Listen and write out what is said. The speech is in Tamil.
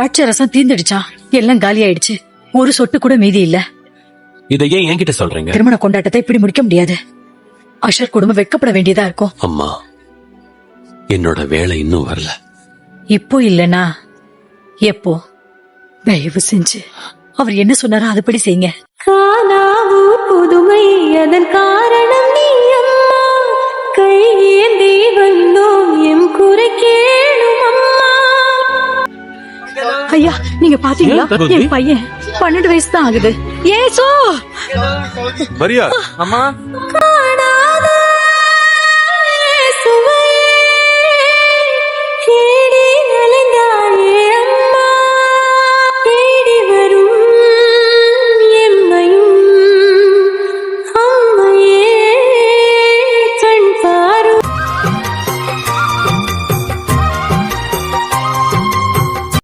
திராட்சை ரசம் தீந்துடுச்சான் எல்லாம் காலி ஆயிடுச்சு. ஒரு சொட்டு கூட மீதி இல்ல. இதை ஏன் என்கிட்ட சொல்றீங்க? திருமண கொண்டாட்டத்தை இப்படி முடிக்க முடியாது. அஷர் குடும்பம் வெட்கப்பட வேண்டியதா இருக்கும். அம்மா என்னோட வேலை இன்னும் வரல. இப்போ இல்லனா? எப்போ? தயவு செஞ்சு. அவர் என்ன சொன்னாரோ அதுபடி செய்யுங்க. புதுமை ஐயா நீங்க பாத்தீங்களா? என் பையன் பன்னெண்டு வயசு தான் ஆகுது. ஏசோ! மரியா அம்மா?